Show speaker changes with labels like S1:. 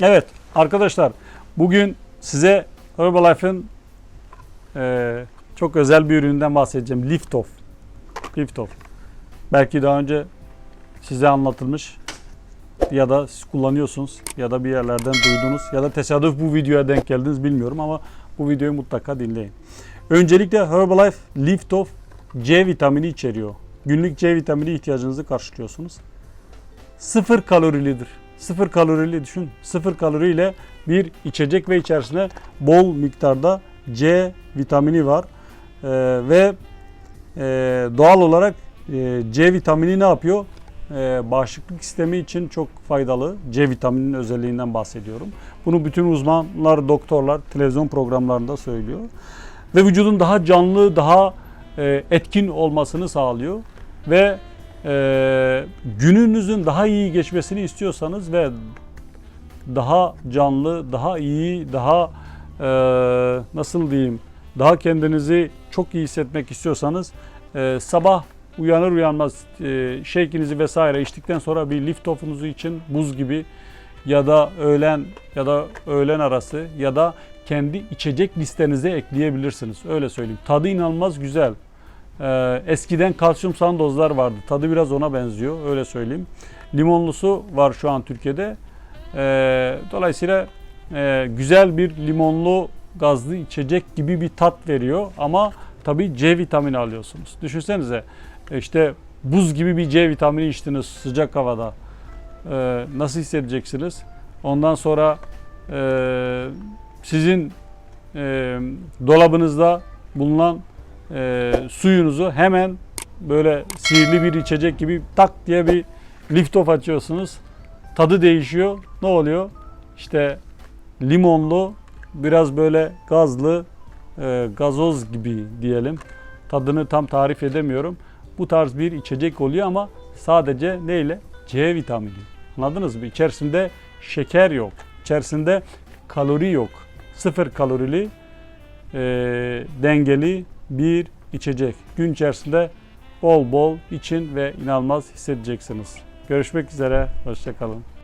S1: Evet arkadaşlar bugün size Herbalife'ın eee, çok özel bir üründen bahsedeceğim. Liftoff. Liftoff. Belki daha önce size anlatılmış ya da siz kullanıyorsunuz ya da bir yerlerden duydunuz ya da tesadüf bu videoya denk geldiniz bilmiyorum ama bu videoyu mutlaka dinleyin. Öncelikle Herbalife Liftoff C vitamini içeriyor. Günlük C vitamini ihtiyacınızı karşılıyorsunuz. Sıfır kalorilidir. Sıfır kalorili düşün. Sıfır kaloriyle bir içecek ve içerisinde bol miktarda C vitamini var. Ee, ve e, doğal olarak e, C vitamini ne yapıyor? Ee, bağışıklık sistemi için çok faydalı. C vitamininin özelliğinden bahsediyorum. Bunu bütün uzmanlar, doktorlar televizyon programlarında söylüyor. Ve vücudun daha canlı, daha e, etkin olmasını sağlıyor. Ve e, gününüzün daha iyi geçmesini istiyorsanız ve daha canlı, daha iyi, daha e, nasıl diyeyim, daha kendinizi çok iyi hissetmek istiyorsanız e, sabah uyanır uyanmaz e, shake'inizi vesaire içtikten sonra bir lift off'unuzu için buz gibi ya da öğlen ya da öğlen arası ya da kendi içecek listenize ekleyebilirsiniz. Öyle söyleyeyim. Tadı inanılmaz güzel. Ee, eskiden kalsiyum sandozlar vardı. Tadı biraz ona benziyor. Öyle söyleyeyim. Limonlusu var şu an Türkiye'de. Ee, dolayısıyla e, güzel bir limonlu gazlı içecek gibi bir tat veriyor. Ama tabii C vitamini alıyorsunuz. Düşünsenize işte buz gibi bir C vitamini içtiniz sıcak havada. Ee, nasıl hissedeceksiniz? Ondan sonra e, sizin e, dolabınızda bulunan e, suyunuzu hemen böyle sihirli bir içecek gibi tak diye bir liftoff açıyorsunuz. Tadı değişiyor. Ne oluyor? İşte limonlu, biraz böyle gazlı, e, gazoz gibi diyelim. Tadını tam tarif edemiyorum. Bu tarz bir içecek oluyor ama sadece neyle? C vitamini. Anladınız mı? İçerisinde şeker yok. İçerisinde kalori yok. Sıfır kalorili e, dengeli bir içecek. Gün içerisinde bol bol için ve inanılmaz hissedeceksiniz. Görüşmek üzere. Hoşçakalın.